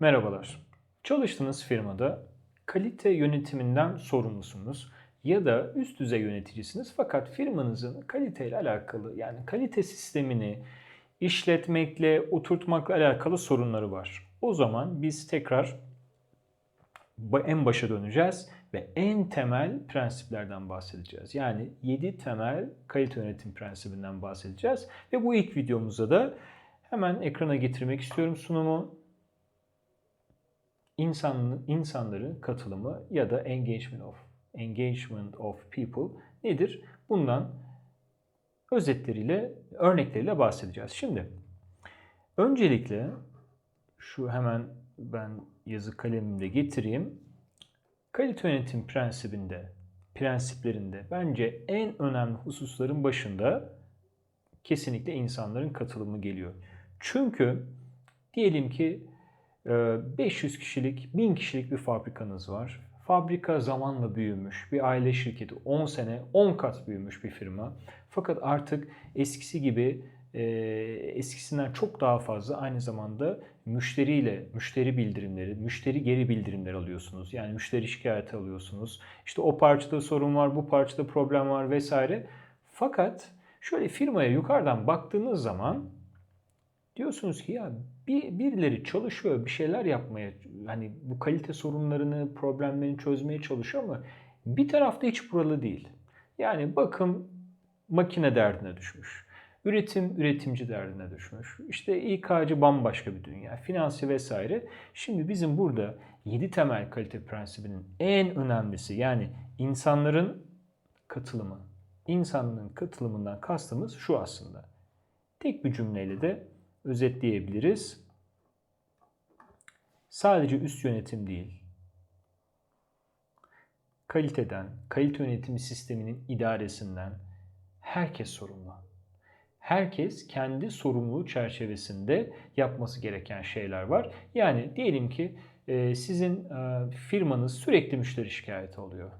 Merhabalar. Çalıştığınız firmada kalite yönetiminden sorumlusunuz ya da üst düzey yöneticisiniz fakat firmanızın kaliteyle alakalı yani kalite sistemini işletmekle, oturtmakla alakalı sorunları var. O zaman biz tekrar en başa döneceğiz ve en temel prensiplerden bahsedeceğiz. Yani 7 temel kalite yönetim prensibinden bahsedeceğiz ve bu ilk videomuzda da hemen ekrana getirmek istiyorum sunumu insan insanların katılımı ya da engagement of engagement of people nedir? Bundan özetleriyle, örnekleriyle bahsedeceğiz. Şimdi öncelikle şu hemen ben yazı kalemimle getireyim. Kalite yönetim prensibinde, prensiplerinde bence en önemli hususların başında kesinlikle insanların katılımı geliyor. Çünkü diyelim ki 500 kişilik, 1000 kişilik bir fabrikanız var. Fabrika zamanla büyümüş, bir aile şirketi 10 sene 10 kat büyümüş bir firma. Fakat artık eskisi gibi e, eskisinden çok daha fazla aynı zamanda müşteriyle müşteri bildirimleri, müşteri geri bildirimler alıyorsunuz. Yani müşteri şikayeti alıyorsunuz. İşte o parçada sorun var, bu parçada problem var vesaire. Fakat şöyle firmaya yukarıdan baktığınız zaman diyorsunuz ki ya bir birileri çalışıyor, bir şeyler yapmaya, hani bu kalite sorunlarını, problemlerini çözmeye çalışıyor ama bir tarafta hiç buralı değil. Yani bakım makine derdine düşmüş. Üretim üretimci derdine düşmüş. İşte İK'cı bambaşka bir dünya. Finansı vesaire. Şimdi bizim burada 7 temel kalite prensibinin en önemlisi yani insanların katılımı. İnsanların katılımından kastımız şu aslında. Tek bir cümleyle de özetleyebiliriz. Sadece üst yönetim değil, kaliteden, kalite yönetimi sisteminin idaresinden herkes sorumlu. Herkes kendi sorumluluğu çerçevesinde yapması gereken şeyler var. Yani diyelim ki e, sizin e, firmanız sürekli müşteri şikayeti alıyor.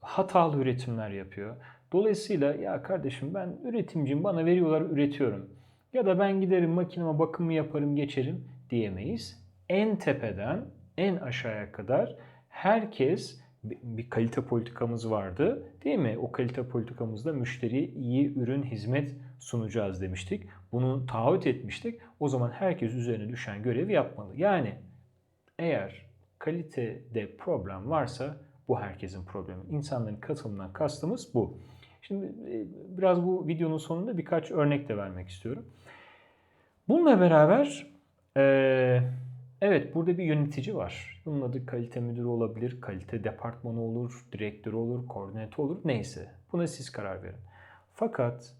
Hatalı üretimler yapıyor. Dolayısıyla ya kardeşim ben üretimciyim bana veriyorlar üretiyorum. Ya da ben giderim makineme bakımı yaparım geçerim diyemeyiz. En tepeden en aşağıya kadar herkes bir kalite politikamız vardı değil mi? O kalite politikamızda müşteriye iyi ürün, hizmet sunacağız demiştik. Bunu taahhüt etmiştik. O zaman herkes üzerine düşen görevi yapmalı. Yani eğer kalitede problem varsa bu herkesin problemi. İnsanların katılımından kastımız bu. Şimdi e, biraz bu videonun sonunda birkaç örnek de vermek istiyorum. Bununla beraber e, evet burada bir yönetici var. Bunun adı kalite müdürü olabilir, kalite departmanı olur, direktör olur, koordinatör olur neyse. Buna siz karar verin. Fakat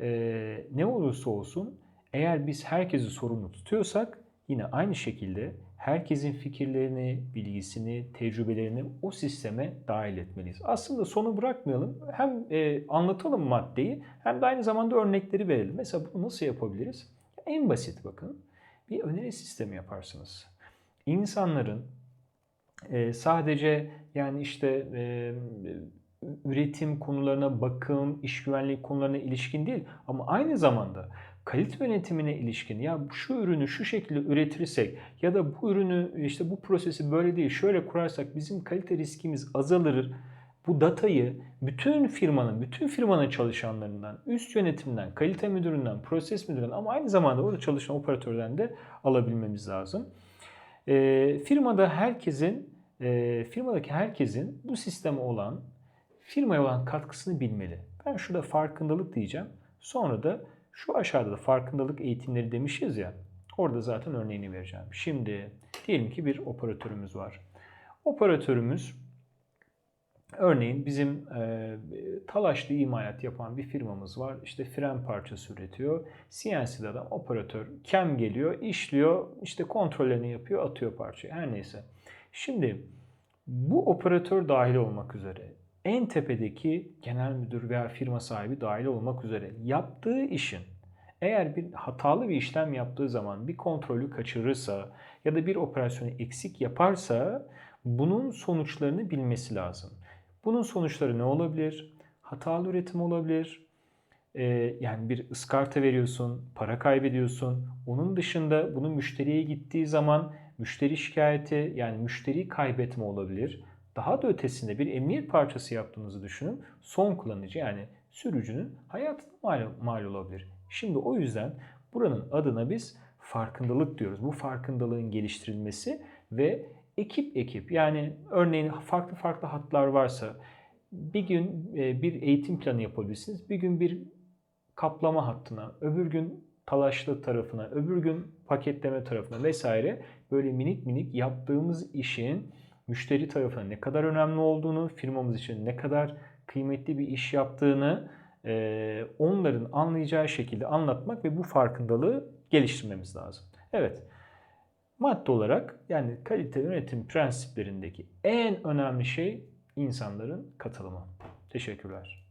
e, ne olursa olsun eğer biz herkesi sorumlu tutuyorsak yine aynı şekilde herkesin fikirlerini, bilgisini, tecrübelerini o sisteme dahil etmeliyiz. Aslında sonu bırakmayalım. Hem e, anlatalım maddeyi hem de aynı zamanda örnekleri verelim. Mesela bunu nasıl yapabiliriz? En basit bakın. Bir öneri sistemi yaparsınız. İnsanların e, sadece yani işte e, üretim konularına, bakım, iş güvenliği konularına ilişkin değil ama aynı zamanda kalite yönetimine ilişkin ya şu ürünü şu şekilde üretirsek ya da bu ürünü işte bu prosesi böyle değil şöyle kurarsak bizim kalite riskimiz azalır. Bu datayı bütün firmanın, bütün firmanın çalışanlarından, üst yönetimden, kalite müdüründen, proses müdüründen ama aynı zamanda orada çalışan operatörden de alabilmemiz lazım. E, firmada herkesin, e, firmadaki herkesin bu sisteme olan, firmaya olan katkısını bilmeli. Ben şurada farkındalık diyeceğim. Sonra da şu aşağıda da farkındalık eğitimleri demişiz ya. Orada zaten örneğini vereceğim. Şimdi diyelim ki bir operatörümüz var. Operatörümüz örneğin bizim e, talaşlı imalat yapan bir firmamız var. İşte fren parçası üretiyor. CNC'de adam operatör kem geliyor, işliyor, işte kontrollerini yapıyor, atıyor parçayı. Her neyse. Şimdi bu operatör dahil olmak üzere en tepedeki genel müdür veya firma sahibi dahil olmak üzere yaptığı işin eğer bir hatalı bir işlem yaptığı zaman bir kontrolü kaçırırsa ya da bir operasyonu eksik yaparsa bunun sonuçlarını bilmesi lazım. Bunun sonuçları ne olabilir? Hatalı üretim olabilir. Ee, yani bir ıskarta veriyorsun, para kaybediyorsun. Onun dışında bunun müşteriye gittiği zaman müşteri şikayeti yani müşteriyi kaybetme olabilir. Daha da ötesinde bir emniyet parçası yaptığınızı düşünün. Son kullanıcı yani sürücünün hayatına mal, mal olabilir. Şimdi o yüzden buranın adına biz farkındalık diyoruz. Bu farkındalığın geliştirilmesi ve ekip ekip yani örneğin farklı farklı hatlar varsa bir gün e, bir eğitim planı yapabilirsiniz. Bir gün bir kaplama hattına, öbür gün talaşlı tarafına, öbür gün paketleme tarafına vesaire böyle minik minik yaptığımız işin müşteri tarafına ne kadar önemli olduğunu, firmamız için ne kadar kıymetli bir iş yaptığını e, onların anlayacağı şekilde anlatmak ve bu farkındalığı geliştirmemiz lazım. Evet. Madde olarak yani kalite yönetim prensiplerindeki en önemli şey insanların katılımı. Teşekkürler.